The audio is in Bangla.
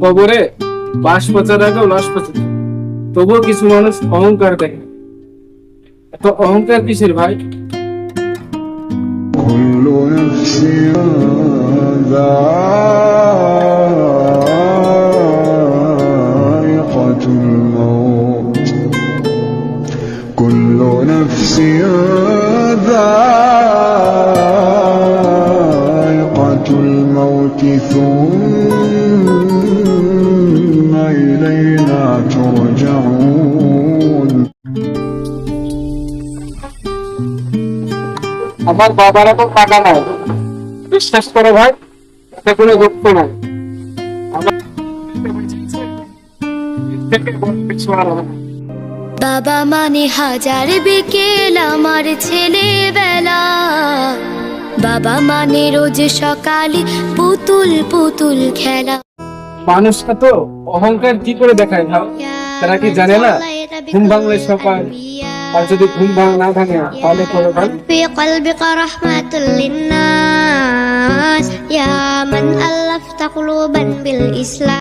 কবরে বাস পচার আগেও লাশ পচে তবুও কিছু মানুষ অহংকার দেখে এত অহংকার কিসের ভাই كل نفس ذائقة الموت كل نفس ذائقة الموت ثم إلينا ترجعون আমার বাবার এখন টাকা নাই বিশ্বাস করো ভাই এটা কোনো দুঃখ নাই আমার এর থেকে বড় কিছু আর হবে না। বাবা মানে হাজার বিকেল আমার ছেলেবেলা বাবা মানে রোজ সকালে পুতুল পুতুল খেলা মানুষটা তো অহংকার কি করে দেখায় ভাই তারা কি জানে না ঘুম ভাঙলে সকাল আর যদি ঘুম ভাঙ না ভাঙে তাহলে করে ভাই في قلبك رحمة للناس يا من ألفت قلوبا بالإسلام